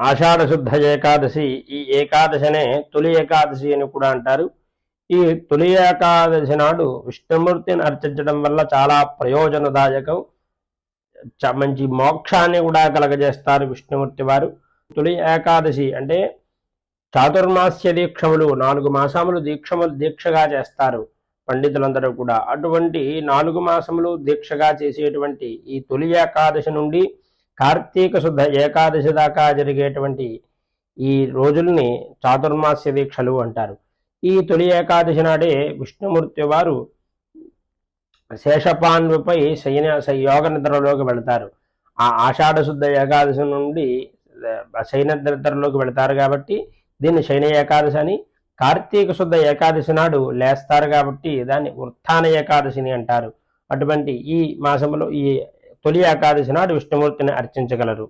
ఆషాఢశుద్ధ ఏకాదశి ఈ ఏకాదశనే తొలి ఏకాదశి అని కూడా అంటారు. ఈ తొలి ఏకాదశి నాడు విష్ణుమూర్తిని అర్చించడం వల్ల చాలా ప్రయోజనదాయకం. చ- మంచి మోక్షాన్ని కూడా కలగజేస్తారు విష్ణుమూర్తి వారు. తొలి ఏకాదశి అంటే చాతుర్మాస్య దీక్షములు నాలుగు మాసములు దీక్షములు దీక్షగా చేస్తారు పండితులందరూ కూడా. అటువంటి నాలుగు మాసములు దీక్షగా చేసేటువంటి ఈ తొలి ఏకాదశి నుండి కార్తీక శుద్ధ ఏకాదశి దాకా జరిగేటువంటి ఈ రోజుల్ని చాతుర్మాస్య దీక్షలు అంటారు. ఈ తొలి ఏకాదశి నాడే విష్ణుమూర్తి వారు శేషపాన్పుపై శయన యోగ నిద్రలోకి వెళతారు. ఆ ఆషాఢ శుద్ధ ఏకాదశి నుండి శయన నిద్రలోకి వెళతారు కాబట్టి దీన్ని శయన ఏకాదశి అని కార్తీక శుద్ధ ఏకాదశి నాడు లేస్తారు కాబట్టి దాన్ని ఉత్థాన ఏకాదశిని అంటారు. అటువంటి ఈ మాసంలో ఈ తొలి ఏకాదశి నాడు విష్ణుమూర్తిని అర్చించగలరు.